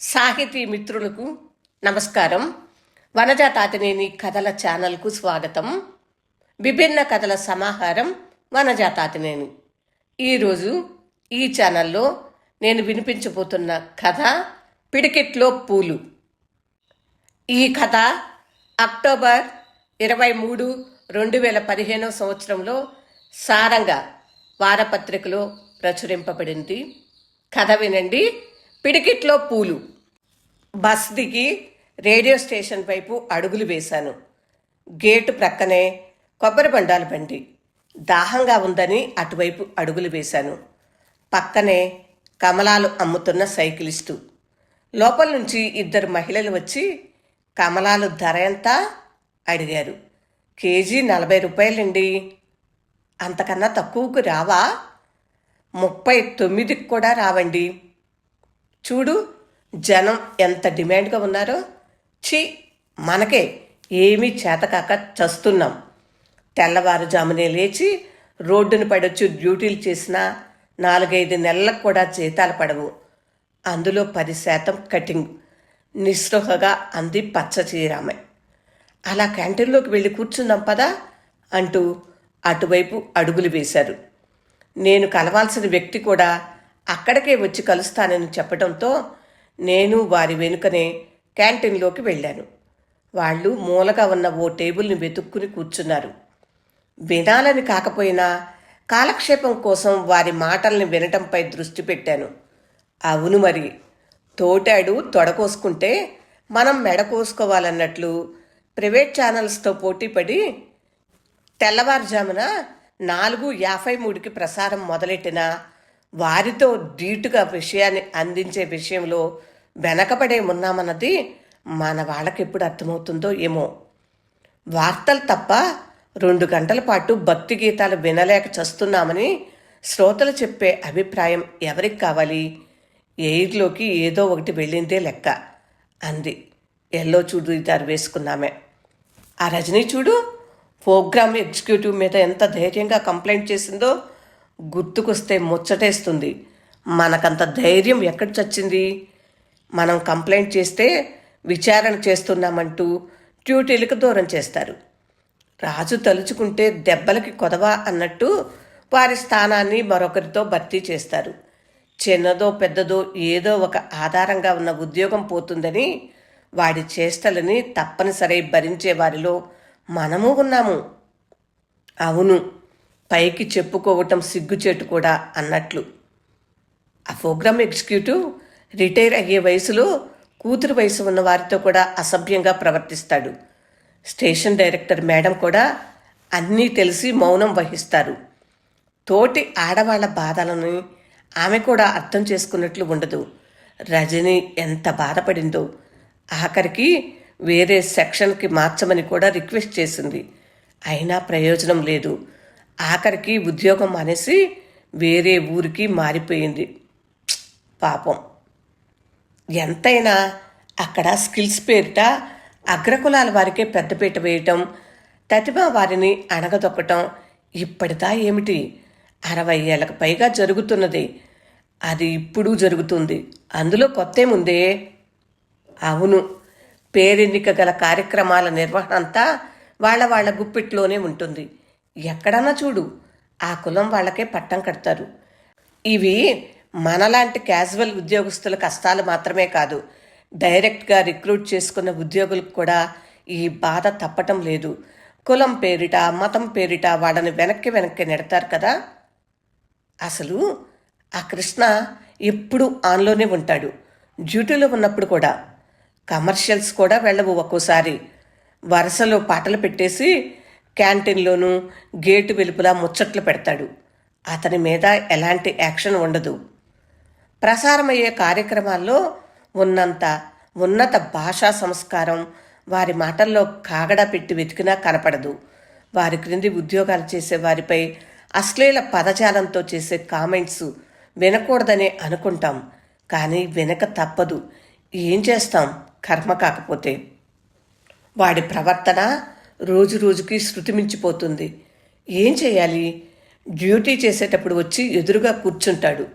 సాహితీ మిత్రులకు నమస్కారం. వనజా తాతినేని కథల ఛానల్కు స్వాగతం. విభిన్న కథల సమాహారం వనజా తాతినేని. ఈరోజు ఈ ఛానల్లో నేను వినిపించబోతున్న కథ పిడికెట్లో పూలు. ఈ కథ అక్టోబర్ ఇరవై మూడు రెండు వేల పదిహేనవ సంవత్సరంలో సారంగా వారపత్రికలో ప్రచురింపబడింది. కథ వినండి. పిడికిట్లో పూలు. బస్ దిగి రేడియో స్టేషన్ వైపు అడుగులు వేశాను. గేటు ప్రక్కనే కొబ్బరి బండాల బండి. దాహంగా ఉందని అటువైపు అడుగులు వేశాను. పక్కనే కమలాలు అమ్ముతున్న సైకిలిస్టు. లోపల నుంచి ఇద్దరు మహిళలు వచ్చి కమలాలు ధర ఎంత? అడిగారు. కేజీ నలభై రూపాయలండి అంతకన్నా తక్కువకు రావా? ముప్పై తొమ్మిదికి కూడా రావండి. చూడు జనం ఎంత డిమాండ్గా ఉన్నారో. ఛీ మనకే ఏమీ చేతకాక చస్తున్నాం. తెల్లవారుజామునే లేచి రోడ్డును పడొచ్చు డ్యూటీలు చేసినా నాలుగైదు నెలలకు కూడా జీతాలు పడవు. అందులో పది శాతం కటింగ్. నిస్పృహగా అంది పచ్చ చీరామె అలా క్యాంటీన్లోకి వెళ్ళి కూర్చుందాం పదా? అంటూ అటువైపు అడుగులు వేశారు. నేను కలవాల్సిన వ్యక్తి కూడా అక్కడికే వచ్చి కలుస్తానని చెప్పడంతో నేను వారి వెనుకనే క్యాంటీన్లోకి వెళ్ళాను. వాళ్ళు మూలగా ఉన్న ఓ టేబుల్ని వెతుక్కుని కూర్చున్నారు. వినాలని కాకపోయినా కాలక్షేపం కోసం వారి మాటల్ని వినటంపై దృష్టి పెట్టాను. అవును మరి తోటాడు తొడకోసుకుంటే మనం మెడ కోసుకోవాలన్నట్లు ప్రైవేట్ ఛానల్స్తో పోటీపడి తెల్లవారుజామున నాలుగు యాభై మూడుకి ప్రసారం మొదలెట్టిన వారితో ధీటుగా విషయాన్ని అందించే విషయంలో వెనకబడే ఉన్నామన్నది మన వాళ్ళకి ఎప్పుడు అర్థమవుతుందో ఏమో. వార్తలు తప్ప రెండు గంటల పాటు భక్తి గీతాలు వినలేక చస్తున్నామని శ్రోతలు చెప్పే అభిప్రాయం ఎవరికి కావాలి? ఎయిర్లోకి ఏదో ఒకటి వెళ్ళిందే లెక్క అంది. ఎల్లో చూడీదారు వేసుకున్నామే. ఆ రజనీ చూడు ప్రోగ్రామ్ ఎగ్జిక్యూటివ్ మీద ఎంత ధైర్యంగా కంప్లైంట్ చేసిందో గుర్తుకొస్తే ముచ్చటేస్తుంది. మనకంత ధైర్యం ఎక్కడ చచ్చింది? మనం కంప్లైంట్ చేస్తే విచారణ చేస్తున్నామంటూ డ్యూటీలకు దూరం చేస్తారు. రాజు తలుచుకుంటే దెబ్బలకి కొదవా అన్నట్టు వారి స్థానాన్ని మరొకరితో భర్తీ చేస్తారు. చిన్నదో పెద్దదో ఏదో ఒక ఆధారంగా ఉన్న ఉద్యోగం పోతుందని వాడి చేష్టలని తప్పనిసరి భరించే వారిలో మనము ఉన్నాము. అవును. పైకి చెప్పుకోవటం సిగ్గుచేటు కూడా అన్నట్లు. ఆ ప్రోగ్రామ్ ఎగ్జిక్యూటివ్ రిటైర్ అయ్యే వయసులో కూతురు వయసు ఉన్న వారితో కూడా అసభ్యంగా ప్రవర్తిస్తాడు. స్టేషన్ డైరెక్టర్ మేడం కూడా అన్నీ తెలిసి మౌనం వహిస్తారు. తోటి ఆడవాళ్ళ బాధలను ఆమె కూడా అర్థం చేసుకున్నట్లు ఉండదు. రజని ఎంత బాధపడిందో. ఆఖరికి వేరే సెక్షన్కి మార్చమని కూడా రిక్వెస్ట్ చేసింది. అయినా ప్రయోజనం లేదు. ఆఖరికి ఉద్యోగం మానేసి వేరే ఊరికి మారిపోయింది. పాపం. ఎంతైనా అక్కడ స్కిల్స్ పేరిట అగ్రకులాల వారికే పెద్దపీట వేయటం ప్రతిభ వారిని అణగదొక్కటం ఇప్పటిదా ఏమిటి? అరవై ఏళ్ళకు పైగా జరుగుతున్నది. అది ఇప్పుడు జరుగుతుంది. అందులో కొత్తేముందే అవును. పేరెన్నిక గల కార్యక్రమాల నిర్వహణ అంతా వాళ్ళ వాళ్ళ గుప్పిట్లోనే ఉంటుంది. ఎక్కడన్నా చూడు ఆ కులం వాళ్ళకే పట్టం కడతారు. ఇవి మనలాంటి క్యాజువల్ ఉద్యోగస్తుల కష్టాలు మాత్రమే కాదు డైరెక్ట్గా రిక్రూట్ చేసుకున్న ఉద్యోగులకు కూడా ఈ బాధ తప్పటం లేదు. కులం పేరిట మతం పేరిట వాళ్ళని వెనక్కి వెనక్కి నెడతారు కదా? అసలు ఆ కృష్ణ ఎప్పుడు ఆన్లోనే ఉంటాడు. డ్యూటీలో ఉన్నప్పుడు కూడా. కమర్షియల్స్ కూడా వెళ్ళవు ఒక్కోసారి. వరుసలో పాటలు పెట్టేసి క్యాంటీన్లోనూ గేటు వెలుపుల ముచ్చట్లు పెడతాడు. అతని మీద ఎలాంటి యాక్షన్ ఉండదు. ప్రసారమయ్యే కార్యక్రమాల్లో ఉన్నంత ఉన్నత భాషా సంస్కారం వారి మాటల్లో కాగడా పెట్టి వెతికినా కనపడదు. వారి క్రింది ఉద్యోగాలు చేసే వారిపై అశ్లీల పదజాలంతో చేసే కామెంట్స్ వినకూడదనే అనుకుంటాం. కానీ వినక తప్పదు. ఏం చేస్తాం? కర్మ కాకపోతే. వాడి ప్రవర్తన రోజు రోజుకి శృతి మించిపోతుంది. ఏం చేయాలి? డ్యూటీ చేసేటప్పుడు వచ్చి ఎదురుగా కూర్చుంటాడు.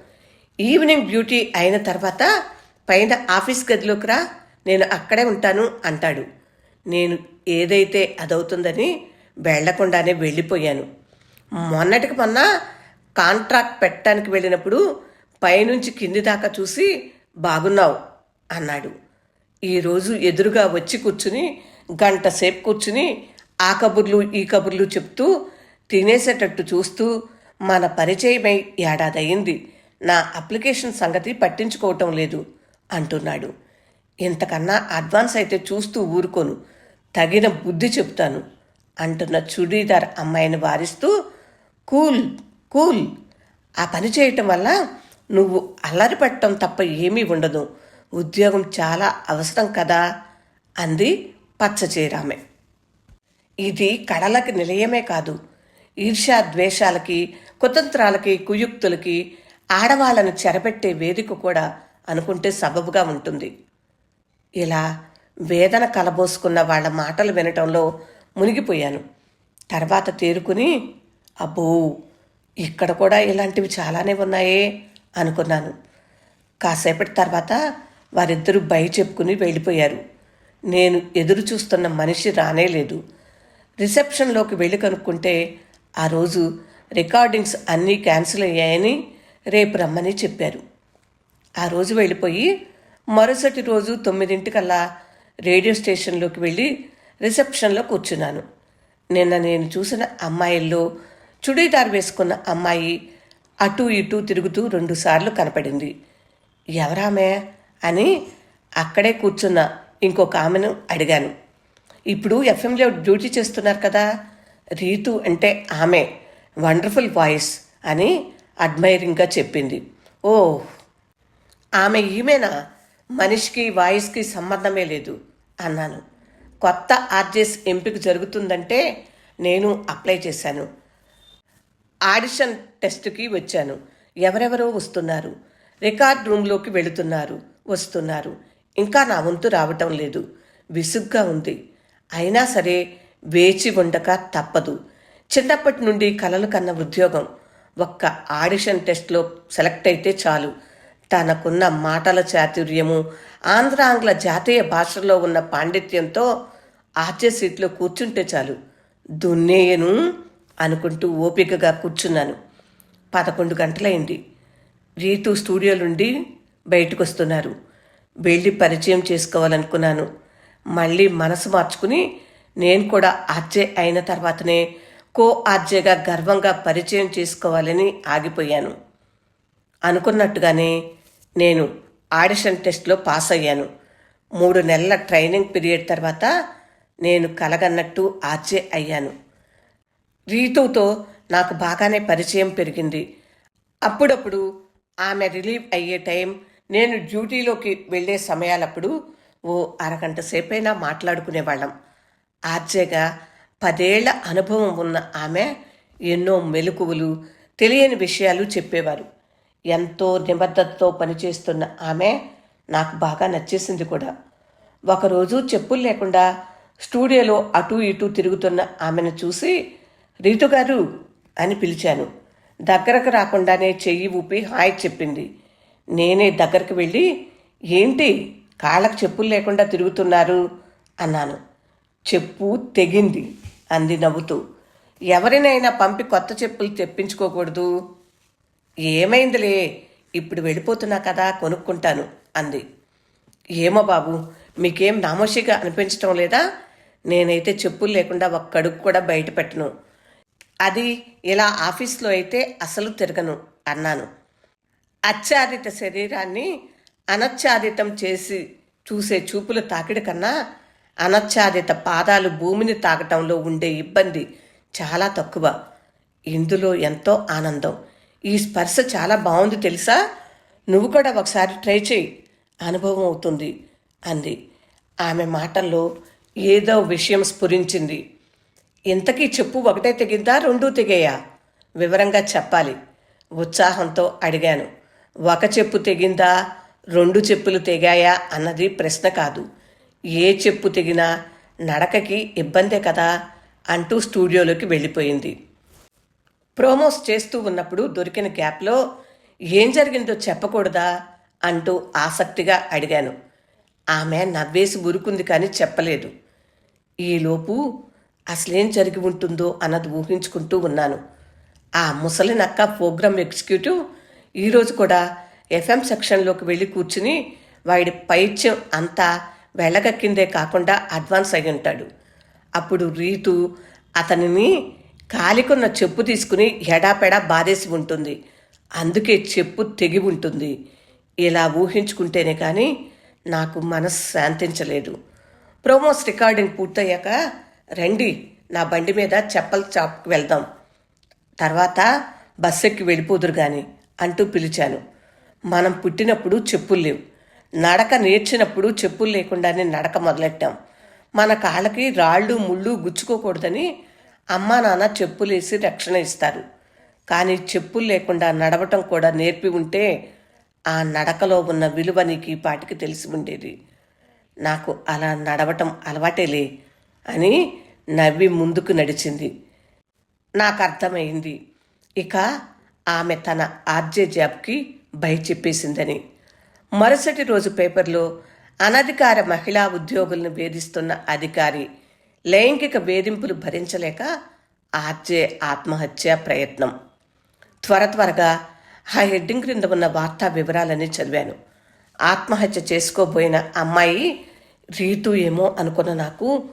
ఈవినింగ్ డ్యూటీ అయిన తర్వాత పైన ఆఫీస్ గదిలోకి రా నేను అక్కడే ఉంటాను అంటాడు. నేను ఏదైతే అదవుతుందని వెళ్ళకుండానే వెళ్ళిపోయాను. మొన్నటికి మొన్న కాంట్రాక్ట్ పెట్టడానికి వెళ్ళినప్పుడు పైనుంచి కింది దాకా చూసి బాగున్నావు అన్నాడు. ఈరోజు ఎదురుగా వచ్చి కూర్చుని గంట సేపు కూర్చుని ఆ కబుర్లు ఈ కబుర్లు చెప్తూ తినేసేటట్టు చూస్తూ మన పరిచయమై ఏడాదయ్యింది. నా అప్లికేషన్ సంగతి పట్టించుకోవటం లేదు అంటున్నాడు. ఇంతకన్నా అడ్వాన్స్ అయితే చూస్తూ ఊరుకోను. తగిన బుద్ధి చెప్తాను అంటున్న చుడీదార్ అమ్మాయిని వారిస్తూ కూల్ కూల్. ఆ పని చేయటం వల్ల నువ్వు అల్లరి పట్టడం తప్ప ఏమీ ఉండదు. ఉద్యోగం చాలా అవసరం కదా? అంది పచ్చచీరామె. ఇది కళలకి నిలయమే కాదు. ఈర్ష్యా ద్వేషాలకి కుతంత్రాలకి కుయుక్తులకి ఆడవాళ్ళను చెరపెట్టే వేదిక కూడా అనుకుంటే సబబుగా ఉంటుంది. ఇలా వేదన కలబోసుకున్న వాళ్ళ మాటలు వినటంలో మునిగిపోయాను. తర్వాత తేరుకుని అబ్బో ఇక్కడ కూడా ఇలాంటివి చాలానే ఉన్నాయే అనుకున్నాను. కాసేపటి తర్వాత వారిద్దరూ బయ చెప్పుకుని వెళ్ళిపోయారు. నేను ఎదురు చూస్తున్న మనిషి రానే లేదు రిసెప్షన్లోకి వెళ్ళి కనుక్కుంటే ఆ రోజు రికార్డింగ్స్ అన్నీ క్యాన్సిల్ అయ్యాయని రేపు రమ్మని చెప్పారు. ఆ రోజు వెళ్ళిపోయి మరుసటి రోజు తొమ్మిదింటికల్లా రేడియో స్టేషన్లోకి వెళ్ళి రిసెప్షన్లో కూర్చున్నాను. నిన్న నేను చూసిన అమ్మాయిల్లో చుడీదార్ వేసుకున్న అమ్మాయి అటూ ఇటూ తిరుగుతూ రెండుసార్లు కనపడింది. ఎవరామే అని అక్కడే కూర్చున్న ఇంకొక ఆమెను అడిగాను. ఇప్పుడు ఎఫ్ఎంలో డ్యూటీ చేస్తున్నారు కదా. రీతు అంటే ఆమె. వండర్ఫుల్ వాయిస్ అని అడ్మైరింగ్గా చెప్పింది. ఓ ఆమె ఈమెనా? మనిషికి వాయిస్కి సంబంధమే లేదు అన్నాను. కొత్త ఆర్జెస్ ఎంపిక జరుగుతుందంటే నేను అప్లై చేశాను. ఆడిషన్ టెస్ట్కి వచ్చాను. ఎవరెవరో వస్తున్నారు. రికార్డ్ రూమ్లోకి వెళుతున్నారు వస్తున్నారు. ఇంకా నా వంతు రావటం లేదు. విసుగ్గా ఉంది. అయినా సరే వేచి ఉండక తప్పదు. చిన్నప్పటి నుండి కలలు కన్న ఉద్యోగం. ఒక్క ఆడిషన్ టెస్ట్లో సెలెక్ట్ అయితే చాలు. తనకున్న మాటల చాతుర్యము ఆంధ్ర ఆంగ్ల జాతీయ భాషలో ఉన్న పాండిత్యంతో ఆర్జే సీట్లో కూర్చుంటే చాలు. దున్నేయను అనుకుంటూ ఓపికగా కూర్చున్నాను. పదకొండు గంటలైంది. రీతు స్టూడియో నుండి బయటకు వస్తున్నారు వెళ్ళి పరిచయం చేసుకోవాలనుకున్నాను. మళ్ళీ మనసు మార్చుకుని నేను కూడా ఆర్జే అయిన తర్వాతనే కో ఆర్జేగా గర్వంగా పరిచయం చేసుకోవాలని ఆగిపోయాను. అనుకున్నట్టుగానే నేను ఆడిషన్ టెస్ట్లో పాస్ అయ్యాను. మూడు నెలల ట్రైనింగ్ పీరియడ్ తర్వాత నేను కలగన్నట్టు ఆర్జే అయ్యాను. రీతుతో నాకు బాగానే పరిచయం పెరిగింది. అప్పుడప్పుడు ఆమె రిలీవ్ అయ్యే టైం నేను డ్యూటీలోకి వెళ్ళే సమయాలప్పుడు ఓ అరగంట సేపైనా మాట్లాడుకునేవాళ్ళం. ఆర్జేగా పదేళ్ళ అనుభవం ఉన్న ఆమె ఎన్నో మెలకువలు తెలియని విషయాలు చెప్పేవారు. ఎంతో నిబద్ధతతో పనిచేస్తున్న ఆమె నాకు బాగా నచ్చేసింది కూడా. ఒకరోజు చెప్పులు లేకుండా స్టూడియోలో అటూ ఇటూ తిరుగుతున్న ఆమెను చూసి రీతుగారు అని పిలిచాను. దగ్గరకు రాకుండానే చెయ్యి ఊపి హాయ్ చెప్పింది. నేనే దగ్గరకు వెళ్ళి ఏంటి? కాళ్ళకు చెప్పులు లేకుండా తిరుగుతున్నారు అన్నాను. చెప్పు తెగింది అంది నవ్వుతూ. ఎవరినైనా పంపి కొత్త చెప్పులు తెప్పించుకోకూడదు. ఏమైందిలే ఇప్పుడు వెళ్ళిపోతున్నా కదా కొనుక్కుంటాను అంది. ఏమో బాబు మీకేం నామోషిగా అనిపించటం లేదా? నేనైతే చెప్పులు లేకుండా ఒక్కడుగు కూడా బయట పెట్టను. అది ఇలా ఆఫీస్లో అయితే అసలు తిరగను అన్నాను. అచ్చారిత శరీరాన్ని అనచ్ఛాదితం చేసి చూసే చూపుల తాకిడి కన్నా అనచ్ఛాదిత పాదాలు భూమిని తాకటంలో ఉండే ఇబ్బంది చాలా తక్కువ. ఇందులో ఎంతో ఆనందం. ఈ స్పర్శ చాలా బాగుంది తెలుసా? నువ్వు కూడా ఒకసారి ట్రై చేయి అనుభవం అవుతుంది అంది. ఆమె మాటల్లో ఏదో విషయం స్ఫురించింది. ఇంతకీ చెప్పు ఒకటే తెగిందా రెండూ తెగేయా? వివరంగా చెప్పాలి. ఉత్సాహంతో అడిగాను. ఒక చెప్పు తెగిందా? రెండు చెప్పులు తెగాయా అన్నది ప్రశ్న కాదు. ఏ చెప్పు తెగినా నడకకి ఇబ్బందే కదా అంటూ స్టూడియోలోకి వెళ్ళిపోయింది. ప్రోమోస్ చేస్తూ ఉన్నప్పుడు దొరికిన గ్యాప్లో ఏం జరిగిందో చెప్పకూడదా అంటూ ఆసక్తిగా అడిగాను. ఆమె నవ్వేసి ఉరుకుంది కానీ చెప్పలేదు. ఈలోపు అసలేం జరిగి ఉంటుందో అన్నది ఊహించుకుంటూ ఉన్నాను. ఆ ముసలి నక్క ప్రోగ్రామ్ ఎగ్జిక్యూటివ్ ఈరోజు కూడా ఎఫ్ఎం సెక్షన్లోకి వెళ్ళి కూర్చుని వాడి పైత్యం అంతా వెళ్ళగక్కిందే కాకుండా అడ్వాన్స్ అయి ఉంటాడు. అప్పుడు రీతు అతనిని కాలికున్న చెప్పు తీసుకుని ఎడాపెడా బాధేసి ఉంటుంది. అందుకే చెప్పు తెగి ఉంటుంది. ఇలా ఊహించుకుంటేనే కానీ నాకు మనసు శాంతించలేదు. ప్రోమోస్ రికార్డింగ్ పూర్తయ్యాక రండి నా బండి మీద చెప్పల చాప్కి వెళ్దాం. తర్వాత బస్సెక్కి ఎక్కి వెళ్ళిపోదురు కానీ అంటూ పిలిచాను. మనం పుట్టినప్పుడు చెప్పులు లేవు. నడక నేర్చినప్పుడు చెప్పులు లేకుండానే నడక మొదలెట్టాం. మన కాళ్ళకి రాళ్ళు ముళ్ళు గుచ్చుకోకూడదని అమ్మా నాన్న చెప్పులేసి రక్షణ ఇస్తారు. కానీ చెప్పులు లేకుండా నడవటం కూడా నేర్పి ఉంటే ఆ నడకలో ఉన్న విలువ నీకు ఈ పాటికి తెలిసి ఉండేది. నాకు అలా నడవటం అలవాటేలే అని నవ్వి ముందుకు నడిచింది. నాకు అర్థమైంది. ఇక ఆమె తన ఆర్జే జాబ్కి బయ చెప్పేసిందని మరుసటి రోజు పేపర్లో అనధికార మహిళా ఉద్యోగులను వేధిస్తున్న అధికారి లైంగిక వేధింపులు భరించలేక ఆర్జే ఆత్మహత్య ప్రయత్నం. త్వర త్వరగా ఆ హెడ్డింగ్ క్రింద ఉన్న వార్తా వివరాలన్నీ చదివాను. ఆత్మహత్య చేసుకోబోయిన అమ్మాయి రీతు ఏమో అనుకున్న నాకు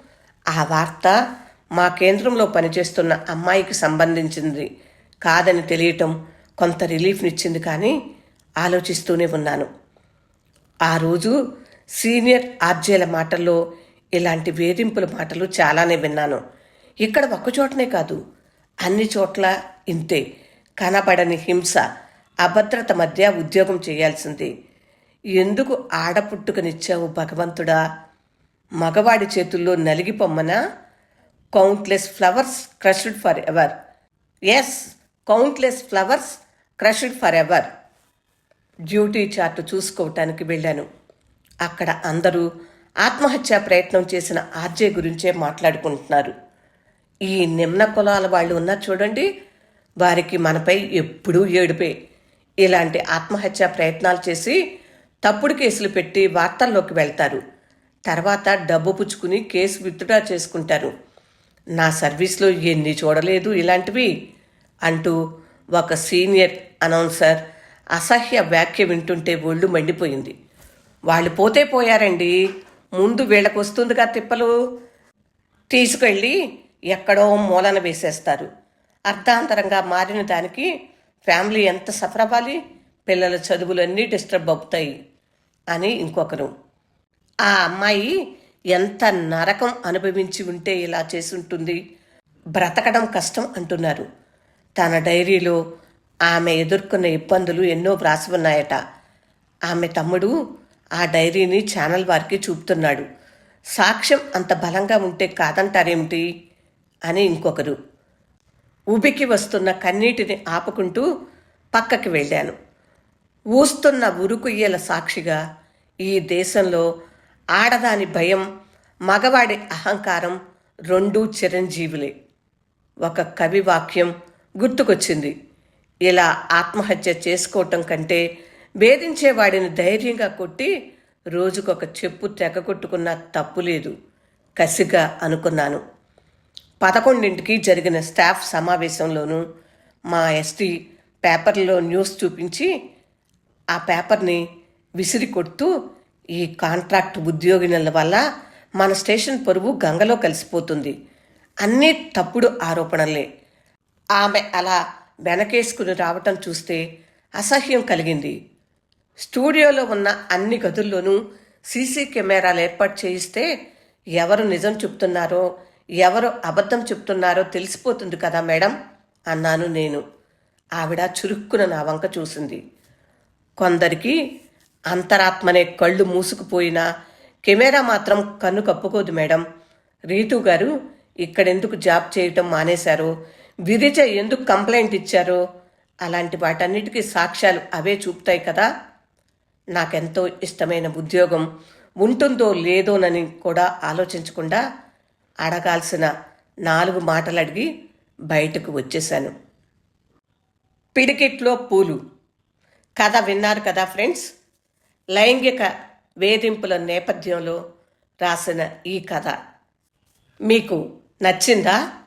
ఆ వార్త మా కేంద్రంలో పనిచేస్తున్న అమ్మాయికి సంబంధించింది కాదని తెలియటం కొంత రిలీఫ్నిచ్చింది కానీ ఆలోచిస్తూనే ఉన్నాను. ఆ రోజు సీనియర్ ఆర్జేల మాటల్లో ఇలాంటి వేధింపుల మాటలు చాలానే విన్నాను. ఇక్కడ ఒక్కచోటనే కాదు అన్ని చోట్ల ఇంతే. కనబడని హింస అభద్రత మధ్య ఉద్యోగం చేయాల్సింది. ఎందుకు ఆడపుట్టుకనిచ్చావు భగవంతుడా? మగవాడి చేతుల్లో నలిగిపోమ్మనా? Countless flowers crushed forever yes countless flowers crushed forever duty chart చూసుకోవటానికి వెళ్ళాను. అక్కడ అందరూ ఆత్మహత్యా ప్రయత్నం చేసిన ఆర్జే గురించే మాట్లాడుకుంటున్నారు. ఈ నిమ్న కులాల వాళ్ళు ఉన్నారు చూడండి. వారికి మనపై ఎప్పుడూ ఏడుపే. ఇలాంటి ఆత్మహత్యా ప్రయత్నాలు చేసి తప్పుడు కేసులు పెట్టి వార్తల్లోకి వెళ్తారు. తర్వాత డబ్బు పుచ్చుకుని కేసు విత్డ్రా చేసుకుంటారు. నా సర్వీస్లో ఎన్ని చూడలేదు ఇలాంటివి అంటూ ఒక సీనియర్ అనౌన్సర్ అసహ్య వ్యాఖ్య వింటుంటే ఒళ్ళు మండిపోయింది. వాళ్ళు పోతే పోయారండి. ముందు వీళ్ళకు వస్తుందిగా తిప్పలు. తీసుకెళ్ళి ఎక్కడో మూలన వేసేస్తారు. అర్ధాంతరంగా మారిన దానికి ఫ్యామిలీ ఎంత సఫర్ అవ్వాలి? పిల్లల చదువులన్నీ డిస్టర్బ్ అవుతాయి అని ఇంకొకరు. ఆ అమ్మాయి ఎంత నరకం అనుభవించి ఉంటే ఇలా చేసి ఉంటుంది బ్రతకడం కష్టం అంటున్నారు. తన డైరీలో ఆమె ఎదుర్కొన్న ఇబ్బందులు ఎన్నో వ్రాసి ఉన్నాయట. ఆమె తమ్ముడు ఆ డైరీని ఛానల్ వారికి చూపుతున్నాడు. సాక్ష్యం అంత బలంగా ఉంటే కాదంటారేమిటి? అని ఇంకొకరు. ఉబికి వస్తున్న కన్నీటిని ఆపుకుంటూ పక్కకి వెళ్ళాను. ఊస్తున్న ఉరుకుయ్యల సాక్షిగా ఈ దేశంలో ఆడదాని భయం మగవాడి అహంకారం రెండూ చిరంజీవులే. ఒక కవి వాక్యం గుర్తుకొచ్చింది. ఇలా ఆత్మహత్య చేసుకోవటం కంటే వేధించేవాడిని ధైర్యంగా కొట్టి రోజుకొక చెప్పు తెగ కొట్టుకున్న తప్పు లేదు కసిగా అనుకున్నాను. పదకొండింటికి జరిగిన స్టాఫ్ సమావేశంలోనూ మా ఎస్టీ పేపర్లో న్యూస్ చూపించి ఆ పేపర్ని విసిరి కొడుతూ ఈ కాంట్రాక్ట్ ఉద్యోగినుల వల్ల మన స్టేషన్ పరువు గంగలో కలిసిపోతుంది. అన్నీ తప్పుడు ఆరోపణలే. ఆమె అలా వెనకేసుకుని రావటం చూస్తే అసహ్యం కలిగింది. స్టూడియోలో ఉన్న అన్ని గదుల్లోనూ సీసీ కెమెరాలు ఏర్పాటు చేయిస్తే ఎవరు నిజం చెప్తున్నారో ఎవరు అబద్ధం చెప్తున్నారో తెలిసిపోతుంది కదా మేడం? అన్నాను నేను. ఆవిడ చురుక్కున నా వంక చూసింది. కొందరికి అంతరాత్మనే కళ్ళు మూసుకుపోయినా కెమెరా మాత్రం కన్ను కప్పుకోదు మేడం. రీతు గారు ఇక్కడెందుకు జాబ్ చేయటం మానేశారో? విరిజ ఎందుకు కంప్లైంట్ ఇచ్చారో? అలాంటి వాటన్నిటికీ సాక్ష్యాలు అవే చూపుతాయి కదా? నాకెంతో ఇష్టమైన ఉద్యోగం ఉంటుందో లేదోనని కూడా ఆలోచించకుండా అడగాల్సిన నాలుగు మాటలు అడిగి బయటకు వచ్చేశాను. పిడికిట్లో పూలు. కథ విన్నారు కదా ఫ్రెండ్స్? లైంగిక వేధింపుల నేపథ్యంలో రాసిన ఈ కథ. మీకు నచ్చిందా?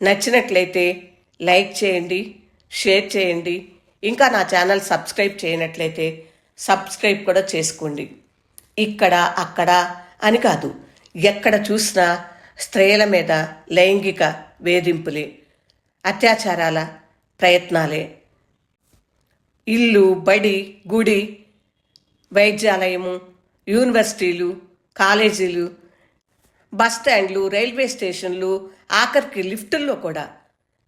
నచ్చినట్లయితే లైక్ చేయండి షేర్ చేయండి ఇంకా నా ఛానల్ సబ్స్క్రైబ్ చేయనట్లయితే సబ్స్క్రైబ్ కూడా చేసుకోండి. ఇక్కడ అక్కడ అని కాదు ఎక్కడ చూసినా స్త్రీల మీద లైంగిక వేధింపులే అత్యాచారాల ప్రయత్నాలే. ఇల్లు బడి గుడి వైద్యాలయము యూనివర్సిటీలు కాలేజీలు బస్ స్టాండ్లు రైల్వే స్టేషన్లు ఆఖరికి లిఫ్టుల్లో కూడా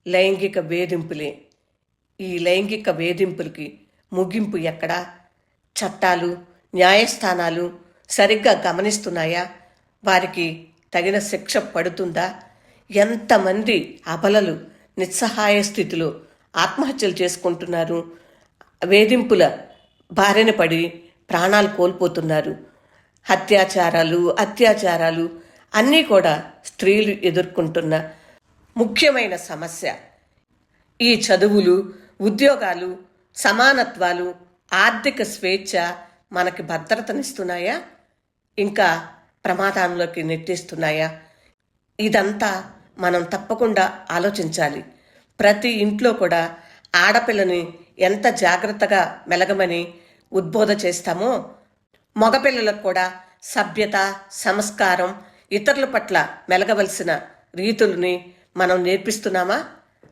లైంగిక వేధింపులే. ఈ లైంగిక వేధింపులకి ముగింపు ఎక్కడా? చట్టాలు న్యాయస్థానాలు సరిగ్గా గమనిస్తున్నాయా? వారికి తగిన శిక్ష పడుతుందా? ఎంతమంది అబలలు నిస్సహాయ స్థితిలో ఆత్మహత్యలు చేసుకుంటున్నారు? వేధింపుల బారిన పడి ప్రాణాలు కోల్పోతున్నారు. అత్యాచారాలు అత్యాచారాలు అన్నీ కూడా స్త్రీలు ఎదుర్కొంటున్న ముఖ్యమైన సమస్య. ఈ చదువులు ఉద్యోగాలు సమానత్వాలు ఆర్థిక స్వేచ్ఛ మనకి భద్రతనిస్తున్నాయా? ఇంకా ప్రమాదంలోకి నెట్టేస్తున్నాయా? ఇదంతా మనం తప్పకుండా ఆలోచించాలి. ప్రతి ఇంట్లో కూడా ఆడపిల్లని ఎంత జాగ్రత్తగా మెలగమని ఉద్బోధ చేస్తామో మగపిల్లలకు కూడా సభ్యత సంస్కారం ఇతరుల పట్ల మెలగవలసిన రీతుల్ని మనం నేర్పిస్తున్నామా?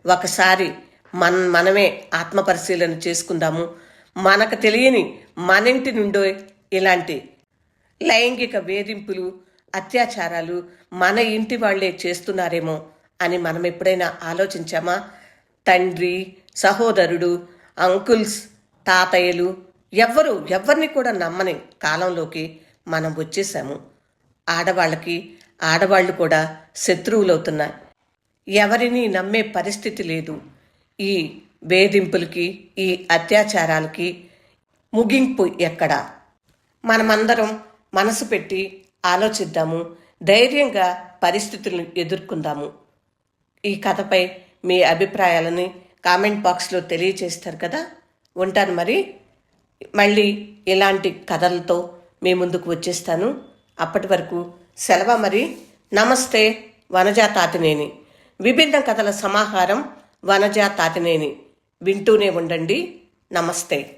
ఒకసారి మన మనమే ఆత్మపరిశీలన చేసుకుందాము. మనకు తెలియని మన ఇంటి నుండో ఇలాంటి లైంగిక వేధింపులు అత్యాచారాలు మన ఇంటి వాళ్ళే చేస్తున్నారేమో అని మనం ఎప్పుడైనా ఆలోచించామా? తండ్రి సహోదరుడు అంకుల్స్ తాతయ్యలు ఎవ్వరు ఎవరిని కూడా నమ్మని కాలంలోకి మనం వచ్చేసాము. ఆడవాళ్ళకి ఆడవాళ్ళు కూడా శత్రువులవుతున్నారు. ఎవరిని నమ్మే పరిస్థితి లేదు. ఈ వేధింపులకి ఈ అత్యాచారాలకి ముగింపు ఎక్కడ? మనమందరం మనసు పెట్టి ఆలోచిద్దాము ధైర్యంగా పరిస్థితులను ఎదుర్కొందాము. ఈ కథపై మీ అభిప్రాయాలని కామెంట్ బాక్స్లో తెలియచేస్తారు కదా? ఉంటాను మరి. మళ్ళీ ఇలాంటి కథలతో మీ ముందుకు వచ్చేస్తాను. అప్పటి వరకు సెలవ మరి? నమస్తే వనజా తాతినేని. విభిన్న కథల సమాహారం వనజా తాతినేని. వింటూనే ఉండండి. నమస్తే.